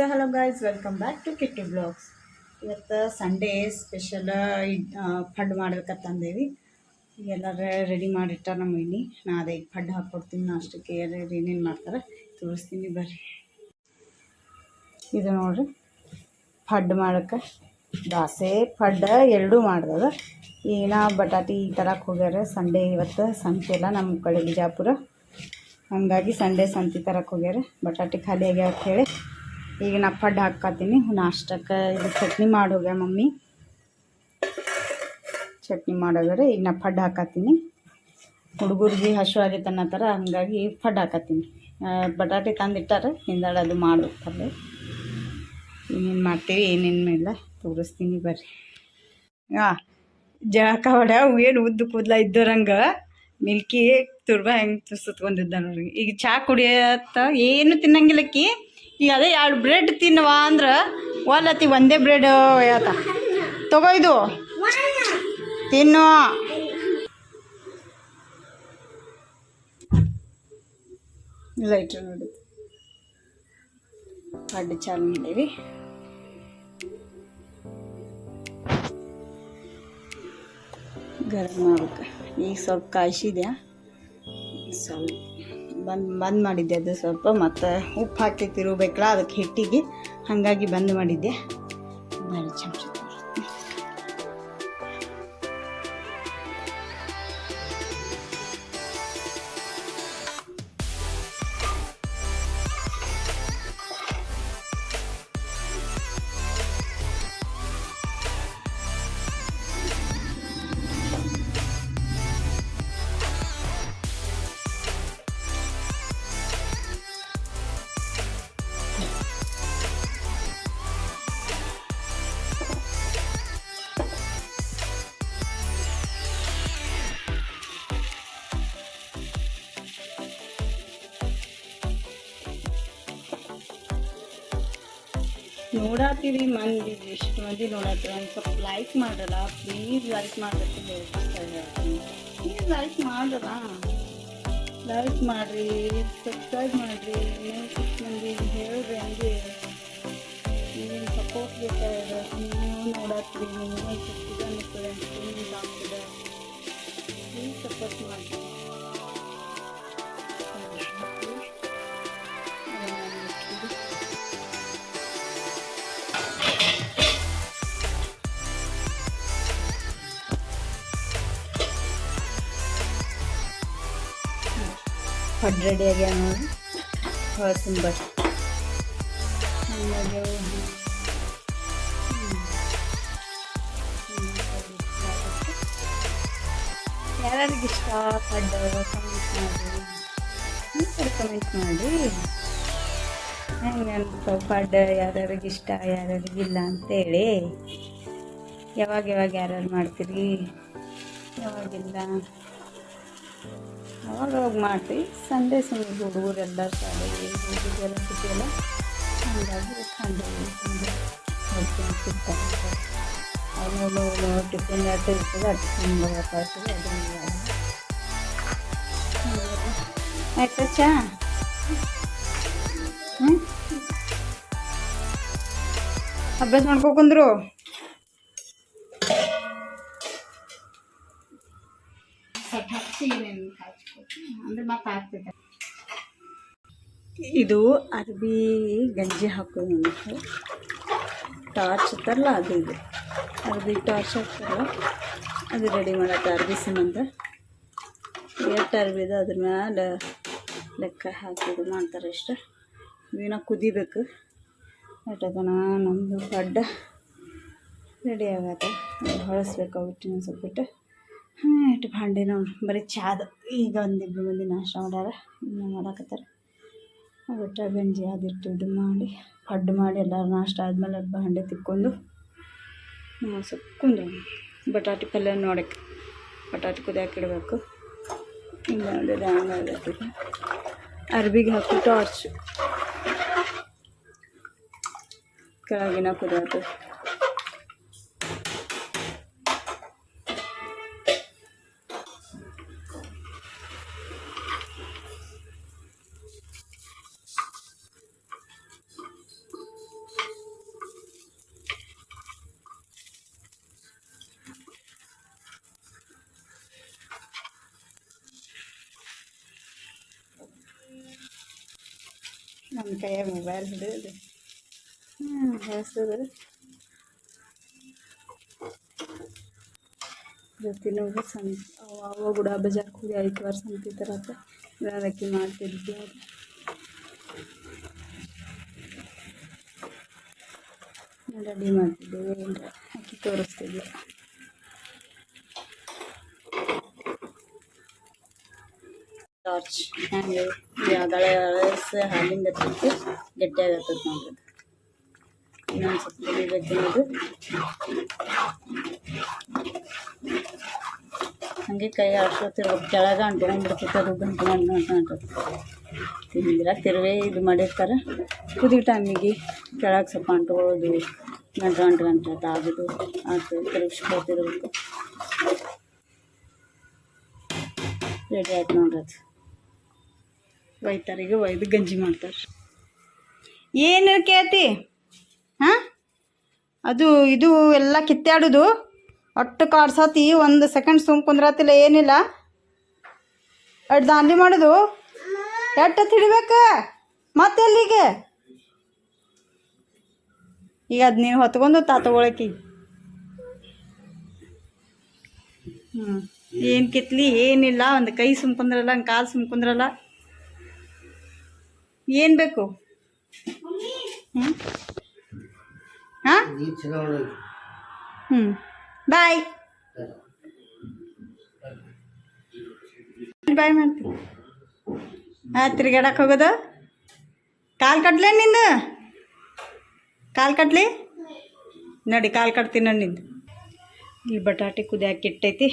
So hello guys welcome back to Kitty vlogs ಇವತ್ತು Sunday special food ಮಾಡ್ಬೇಕಂತಂದೇವಿ ಎಲ್ಲರ ready ಮಾಡಿಟ್ಟಾರ ನಮ್ಮ ಇಲ್ಲಿ ನಾ ಅದೇ ಫಡ್ ಹಾಕ್ಕೊಡ್ತೀನಿ, ನಾಷ್ಟಕ್ಕೆ ಯಾರ್ಯಾರು ಏನೇನು ಮಾಡ್ತಾರೆ ತೋರಿಸ್ತೀನಿ ಬರ್ರಿ. ಇದು ನೋಡ್ರಿ ಫಡ್ ಮಾಡಕ್ಕೆ ದಾಸೆ ಫಡ್ ಎರಡೂ ಮಾಡ್ದದ. ಈಗ ನಾ ಈ ತರಕ್ಕೆ ಹೋಗ್ಯಾರ ಸಂಡೇ ಇವತ್ತು ಸಂತೆ ಎಲ್ಲ ನಮ್ಮ ಕಡೆ ಬಿಜಾಪುರ. ಹಂಗಾಗಿ ಸಂಡೇ ಸಂತೆ ತರಕ್ಕೆ ಹೋಗ್ಯಾರ. ಬಟಾಟಿ ಖಾಲಿ ಆಗ್ಯಾವ ಹೇಳಿ. ಈಗ ನಾ ಪಡ್ಡು ಹಾಕ್ಕತ್ತೀನಿ ನಾಷ್ಟಕ್ಕೆ ಇದು ಚಟ್ನಿ ಮಾಡಿ ಮಮ್ಮಿ. ಚಟ್ನಿ ಮಾಡೋಗ್ರೆ ಈಗ ನಾ ಪಡ್ಡು ಹಾಕತ್ತೀನಿ ಹುಡುಗರಿಗೆ ಹಸು ಆಗೈತೆ ಥರ ಹಂಗಾಗಿ ಪಡ್ಡು ಹಾಕತ್ತೀನಿ ಬಟಾಟೆ ತಂದಿಟ್ಟಾರೆ ಹಿಂದಾಡ ಅದು ಮಾಡ್ಬೇಕು ಪಲ್ಯ ಏನೇನು ಮಾಡ್ತೀವಿ, ಏನೇನು ಇಲ್ಲ, ತೋರಿಸ್ತೀನಿ ಬರ್ರಿ. ಹಾಂ ಜಳಕ ಹೊಡ ಏನು ಉದ್ದು ಕೂದಲ ಇದ್ದೋರಂಗೆ, ಮಿಲ್ಕಿ, ತುರ್ಬ ಹೆಂಗೆ ಸುತ್ಕೊಂಡಿದ್ದ ನೋಡ್ರಿ. ಈಗ ಚಹಾ ಕುಡಿಯತ್ತ, ಏನು ತಿನ್ನಂಗಿಲ್ಲಕ್ಕಿ. ಈಗ ಅದೇ ಎರಡು ಬ್ರೆಡ್ ತಿನ್ನುವ ಅಂದ್ರೆ ಒಲ್ಲತಿ ಒಂದೇ ಬ್ರೆಡ್ ಹೇಳ್ತ ತಗೋ ಇದು. ತಿನ್ನು. ಲೈಟ್ರ್ ನೋಡಿ. ಅಡ್ಡು ಚಾಲು ಮಾಡೀವಿ ಗರಂ ಮಾಡ್ಬೇಕು. ಈಗ ಸ್ವಲ್ಪ ಕಾಯಿಸಿದ್ಯಾ? ಸ್ವಲ್ಪ ಬಂದ್ ಬಂದ್ ಮಾಡಿದ್ದೆ ಅದು ಸ್ವಲ್ಪ ಮತ್ತು ಉಪ್ಪು ಹಾಕಿ ತಿರುಗಬೇಕಲ್ಲ ಅದಕ್ಕೆ ಹಿಟ್ಟಿಗೆ. ಹಾಗಾಗಿ ಬಂದ್ ಮಾಡಿದ್ದೆ. ನೋಡತ್ತೀರಿ ಮಂದಿ ಎಷ್ಟು ಮಂದಿ ನೋಡತ್ತೀರಿ ಒಂದು ಸ್ವಲ್ಪ ಲೈಕ್ ಮಾಡಲ್ಲ ಪ್ಲೀಸ್ ಲೈಕ್ ಮಾಡಬೇಕು ಪ್ಲೀಸ್ ಲೈಕ್ ಮಾಡಲ್ಲ ಲೈಕ್ ಮಾಡಿರಿ ಸಬ್ಸ್ಕ್ರೈಬ್ ಮಾಡಿರಿ ಸಿಕ್ಸ್ ಮಂದಿ ಹೇಳ್ರಿ ಹಂಗೆ. ನೀವು ಸಪೋರ್ಟ್ ಬೇಕಾದ್ರೆ ನೀವು ನೋಡತ್ತೀರಿ ನೀವು ಸಿಕ್ಕಿದೆ ಅನ್ನಿಸ್ತದೆ ನಿಮ್ಗೆ ಪ್ಲೀಸ್ ಸಪೋರ್ಟ್ ಮಾಡಿ ಪಡ್ ರೆಡಿ ಆಗ್ಯಾವ ನೋಡಿ ಹೊಳ್ತೀನಿ ತುಂಬ. ಯಾರ್ಯಾರಿಗೆ ಇಷ್ಟ ಪಡ್ಡು ಕಮೆಂಟ್ ಮಾಡಿ. ಕಮೆಂಟ್ ಮಾಡಿ. ಹೆಂಗೆ ಅನ್ಕೋ ಪಡ್ಡು ಯಾರ್ಯಾರಿಗೆ ಇಷ್ಟ ಯಾರ್ಯಾರಿಗಿಲ್ಲ ಅಂತೇಳಿ ಯಾವಾಗ ಯಾವಾಗ ಯಾರ್ಯಾರು ಮಾಡ್ತೀರಿ? ಯಾವಾಗಿಲ್ಲ ಅವಾಗ ಮಾಡಿ ಸಂಡೇ ಸುಮ್ಮನೆ ಹುಡುಗರೆಲ್ಲ ಶಾಲೆಗೆ ಹುಡುಗರೆಲ್ಲ ಸಿಟ್ಟಿಯಲ್ಲ ಹಾಗಾಗಿ ಸಂಡೇ ಅವನು ಟಿಫಿನ್ ಅಟ್ಟು ಇರ್ತದೆ, ಆ ಟಿಫಿನ್ ಬರೋಕ್ಕಾಗ್ತದೆ ಅದನ್ನು ಚಾ? ಹ್ಞೂ ಅಭ್ಯಾಸ ಮಾಡ್ಕೊಕೊಂಡ್ರು ಅಂದ್ರೆ ಮತ್ತೆ ಇದು ಅರ್ಬಿ ಗಂಜಿ ಹಾಕೋದು ನನಗೆ ಟಾರ್ಚ್ ಇರ್ತಾರಲ್ಲ ಅದು ಇದು. ಅರ್ಬಿ ಟಾರ್ಚ್ ಹಾಕ್ತಾರಲ್ಲ ಅದು ರೆಡಿ ಮಾಡತ್ತೆ ಅರ್ಬಿ ಸಿಮಂತ ಎಷ್ಟು ಅರ್ಬಿದು ಅದ್ರ ಮ್ಯಾಲೆ ಲೆಕ್ಕ ಹಾಕಿದು ಮಾಡ್ತಾರೆ ಇಷ್ಟ ಮೀನ ಕುದಿಬೇಕು. ಅದನ್ನ ನಮ್ಮದು ಅಡ್ಡ ರೆಡಿ ಆಗತ್ತೆ. ಹೊಳಸ್ಬೇಕು ಹಿಟ್ಟಿನ ಸ್ವಲ್ಪ ಬಿಟ್ಟು ಹಾಂ ಇಟ್ಟು ಭಾಂಡೆ ನೋಡಿ, ಬರೀ ಚಾದ. ಈಗ ಒಂದಿಬ್ರು ಮಂದಿ ನಾಷ್ಟ ಮಾಡ್ಯಾರ ಇನ್ನೂ ಮಾಡಾಕತ್ತಾರ. ಬಿಟ್ರೆ ಗಂಜಿ ಅದಿಟ್ಟು ಇದು ಮಾಡಿ, ಪಡ್ಡು ಮಾಡಿ ಎಲ್ಲರೂ ನಾಷ್ಟ ಆದಮೇಲೆ ಭಾಂಡೆ ತಿಕ್ಕೊಂಡು ಸುಕ್ಕೊಂಡು ಬಟಾಟೆ ಪಲ್ಯ ನೋಡಕ್ಕೆ, ಬಟಾಟಿ ಕುದಿಯಾಕೆ ಇಡಬೇಕು. ಹಿಂಗೆ ನೋಡಿದ್ರೆ ಅರ್ಬಿಗೆ ಹಾಕಿ ಟಾರ್ಚ್ ಕೆಳಗಿನ ಕುದಿಯಾಕ ನಮ್ಮ ಕೈಯಾಗ ಮೊಬೈಲ್ ಹಿಡಿದು ಹ್ಞೂ ಹೆಸರು ಸಂ ಸಂತ ಅವ ಕೂಡ ಬಜಾರ್ಗೆ ಹೋಗಿ ಐದು ವಾರ ಸಂತಿ ತರಕ ಅದಕ್ಕೆ ಮಾಡ್ತಿದ್ವಿ ಅದು. ರೆಡಿ ಮಾಡ್ತಿದ್ದೇವೆ. ಅಕ್ಕಿ ತೋರಿಸ್ತಿದ್ವಿ ಟಾರ್ಚ್ ಹ್ಯಾಂಗೆ ಯಾವ್ದಾಳೆ ಹಳಸೆ ಹಾಲಿಂದ ತಿಂತು ಗಟ್ಟಿಯಾಗತ್ತದ ನೋಡ್ರಿ ಇನ್ನೊಂದು ಸ್ವಲ್ಪ ಇದು ಹಂಗೆ ಕೈ ಆಡ್ಸ್ಕೊತಿರ್ಬೇಕು ಕೆಳಗೆ ಅಂಟ್ಕೊಂಡ್ಬಿಡ್ತೈತೆ ಅದು ಗಂಟು ಗಂಟು ಗಂಟು ತಿಂದಿರ ತಿರುವೆ ಇದು ಮಾಡಿರ್ತಾರೆ. ಕುದಿ ಟೈಮಿಗೆ ಕೆಳಗೆ ಸ್ವಲ್ಪ ಅಂಟ್ಕೊಳ್ಳೋದು, ಗಂಟು ಗಂಟು ಗಂಟು ಅಂತ ಆಗೋದು ಅದು ತಿರುಗಿಸ್ಕೊತಿರ್ಬೇಕು ರೆಡಿ ಆಯ್ತು ನೋಡ್ರಿ ಒಯ್ತಾರಿಗೆ ಒಯ್ದು ಗಂಜಿ ಮಾಡ್ತಾರೆ. ಏನು ಕೇತಿ ಹಾಂ? ಅದು ಇದು ಎಲ್ಲ ಕಿತ್ತಾಡೋದು. ಒಟ್ಟು ಕಾಡ್ಸತಿ, ಒಂದು ಸೆಕೆಂಡ್ ಸುಮ್ ಕುಂದ್ರತಿಲ್ಲ, ಏನಿಲ್ಲ. ಅಟ್ ದಾಂಡಿ ಮಾಡೋದು. ಎಟ್ಟ ಹಿಡಿಬೇಕು ಮತ್ತೆ ಎಲ್ಲಿಗೆ? ಈಗ ಅದು ನೀವು ಹೊತ್ಕೊಂಡು ತಾ ತಗೊಳಕಿ. ಹ್ಞೂ ಏನು ಕಿತ್ಲಿ? ಏನಿಲ್ಲ. ಒಂದು ಕೈ ಸುಮ್ ಕುಂದ್ರಲ್ಲ, ಒಂದು ಕಾಲು ಸುಮ್ ಕುಂದ್ರಲ್ಲ. ಏನು ಬೇಕು? ಹ್ಞೂ ಹಾಂ? ಹ್ಞೂ ಬಾಯ್. ಬಾಯ್ ಮಾಡ್ತೀನಿ ಹಾಂ ತಿರ್ಗಾಡಕ್ಕೆ ಹೋಗೋದು? ಕಾಲು ಕಟ್ಲೆ ನಿಂದು? ಕಾಲು ಕಟ್ಲಿ? ನೋಡಿ, ಕಾಲು ಕಟ್ತೀನಿ ನಾನು ನಿಂದು. ಇಲ್ಲಿ ಬಟಾಟೆ ಕುದಿಯಾಕಿಟ್ಟೈತಿ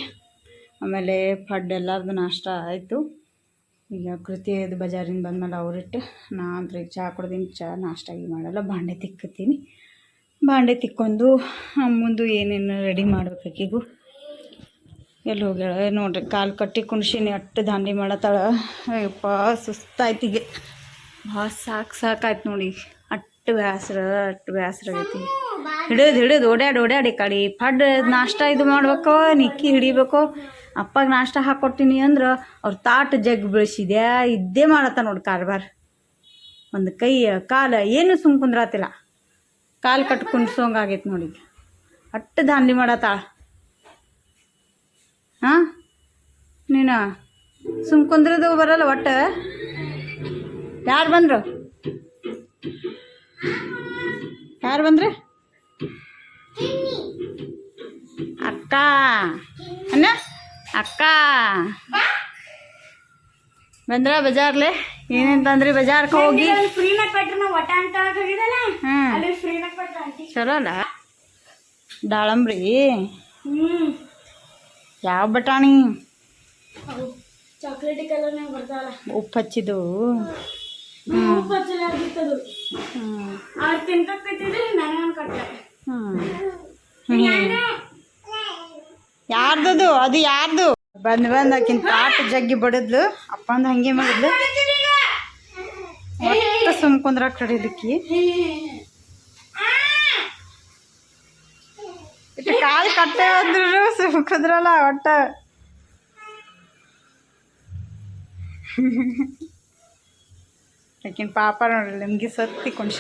ಆಮೇಲೆ ಫಡ್ ನಾಷ್ಟ ಆಯಿತು. ಈಗ ಕೃತಿ ಅದು ಬಜಾರಿಂದ ಬಂದ್ಮೇಲೆ ಅವ್ರಿಟ್ಟು, ನಾ ಅಂದ್ರೆ ಈಗ ಚಹಾ ಕುಡ್ದೀನಿ ಚಹಾ ನಾಷ್ಟ ಈಗ ಮಾಡಲ್ಲ, ಬಾಂಡೆ ತಿಕ್ಕತ್ತೀನಿ. ಬಾಂಡೆ ತಿಕ್ಕೊಂಡು ಮುಂದೆ ಏನೇನು ರೆಡಿ ಮಾಡ್ಬೇಕು ಆಕಿಗೂ ಎಲ್ಲಿ ಹೋಗ್ಯಾಳ? ನೋಡ್ರಿ, ಕಾಲು ಕಟ್ಟಿ ಕುಣ್ಸಿನಿ, ಅಟ್ಟು ದಾಂಡಿ ಮಾಡತ್ತಾಳ. ಅಯ್ಯಪ್ಪ ಸುಸ್ತಾಯ್ತಿಗೆ ಭಾಳ ಸಾಕು ಸಾಕಾಯ್ತು ನೋಡಿ. ಅಟ್ಟು ಬ್ಯಾಸ್ರ ಅಟ್ಟು ಬ್ಯಾಸ್ರ ಆಗೈತಿ. ಹಿಡಿದು ಹಿಡಿದು ಓಡ್ಯಾಡಿ ಓಡ್ಯಾಡಿ ಕಡಿ ಪಡ್ ನಾಷ್ಟ ಇದು ಮಾಡ್ಬೇಕು, ನಿಕ್ಕಿ ಹಿಡಿಬೇಕು. ಅಪ್ಪಗೆ ನಾಷ್ಟ ಹಾಕ್ಕೊಟ್ಟಿನಿ ಅಂದ್ರೆ ಅವ್ರ ತಾಟ ಜಗ್ ಬೆಳೆಸಿದೆ ಇದ್ದೇ ಮಾಡತ್ತ ನೋಡಿ ಕಾರ್ಬಾರ್. ಒಂದು ಕೈ, ಕಾಲ ಏನು ಸುಮ್ ಕುಂದ್ರಾತಿಲ್ಲ. ಕಾಲು ಕಟ್ ಕುಂಡ್ಸೋಂಗಾಗೈತೆ ನೋಡಿ ಅಟ್ಟು ದಾನ್ಲಿ ಮಾಡತ್ತಾಳ ಹಾಂ? ನೀನು? ಸುಮ್ ಕುಂದ್ರದು ಬರಲ್ಲ ಒಟ್ಟು? ಯಾರು ಬಂದರು? ಯಾರು ಬಂದ್ರೆ? ಅಕ್ಕ. ಅಣ್ಣ. ಅಕ್ಕ. ಬಂದ್ರ ಬಜಾರ್ಲೆ? ಏನೇನ್ ತಂದ್ರಿ ಬಜಾರ್ಗೆ ಹೋಗಿ? ಚಲೋ ಅಲ್ಲ? ದಾಳಂಬ್ರಿ? ಹ್ಮ್. ಯಾವ ಬಟಾಣಿ? ಚಾಕ್ಲೇಟಿ ಬರ್ತಾವಲ್ಲ. ಉಪ್ಪು ಹಚ್ಚಿದು ಉಪ್ಪು ಹ್ಮ್. ಕೊಟ್ಟ. ಹ್ಞೂ ಯಾರ್ದದು? ಅದು ಯಾರ್ದು? ಬಂದು ಬಂದ್ ಆಕಿನ್ ತಾಟ ಜಗ್ಗಿ ಬಡಿದ್ಲು ಅಪ್ಪಂದು ಹಂಗೆ ಮಾಡಿದ್ಲು. ಮತ್ತೆ ಸುಮ್ ಕುಂದ್ರಾಕ್ ಕಡಿಲಿಕ್ಕಿ. ಇಟ್ಟು ಕಾಲು ಕಟ್ಟೆ ಅಂದ್ರು ಸುಮ್ ಕುಂದ್ರಲ್ಲ ಒಟ್ಟ. ಆಕಿನ ಪಾಪ ನೋಡ್ರಿ ನಿಮ್ಗೆ ಸತ್ತಿ ಕುಣ್ಶ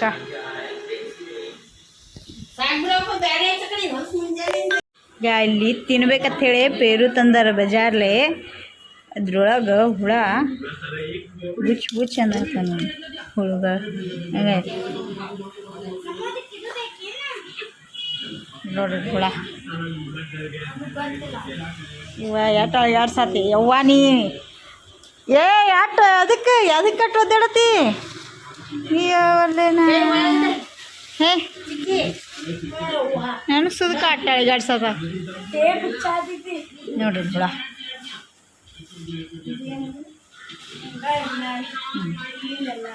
ಇಲ್ಲಿ ತಿನ್ಬೇಕಂತ ಹೇಳಿ ಪೇರು ತಂದಾರ ಬಜಾರ್ಲೆ. ಅದ್ರೊಳಗೆ ಹುಳ. ಬುಚ್ ಅನ್ನತ್ತ ಹುಡುಗ ಹುಳುಗ. ನೋಡ್ರಿ ಹುಳ. ಇವ ಎಟ ಎರಡು ಸಾತಿ. ಯವ್ವ ನೀ. ಏ ಎಟ್ ಅದಕ್ಕೆ ಅದಕ್ಕೆ ಕಟ್ಟು ಒದ್ದಾಡತಿ? ಹೇ? ನೆನಸದ ಕಾಟಾಳಿ ಗಾಡ್ಸದ ನೋಡ್ರಿ ಬಿಡ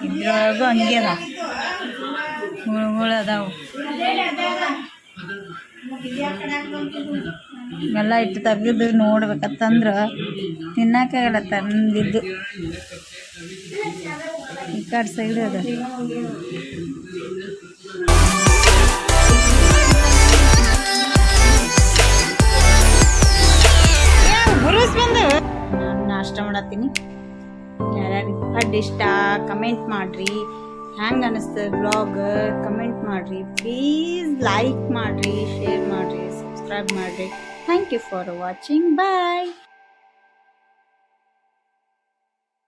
ಇದ್ರೊಳಗು ಹಂಗೆ ಅದ ಹುಳುಗಳು ಅದಾವು ಎಲ್ಲ ಇಟ್ಟು ತೆಗೆದು ನೋಡ್ಬೇಕತ್ತಂದ್ರೆ ತಿನ್ನಕ್ಕಾಗಲ್ಲ ತಂದಿದ್ದು. ಈ ಕಡೆ ಸೈಡ್ ಅದ. ನಾಷ್ಟ ಮಾಡತ್ತೀನಿ ಯಾರ್ಯಾರಿಗೆ ಫಡ್ ಇಷ್ಟ ಕಮೆಂಟ್ ಮಾಡಿರಿ. ಹ್ಯಾಂಗೆ ಅನಿಸ್ತದೆ ಬ್ಲಾಗ್ ಕಮೆಂಟ್ ಮಾಡಿರಿ. ಪ್ಲೀಸ್ ಲೈಕ್ ಮಾಡಿರಿ ಶೇರ್ ಮಾಡಿರಿ ಸಬ್ಸ್ಕ್ರೈಬ್ ಮಾಡಿರಿ. Thank you for watching bye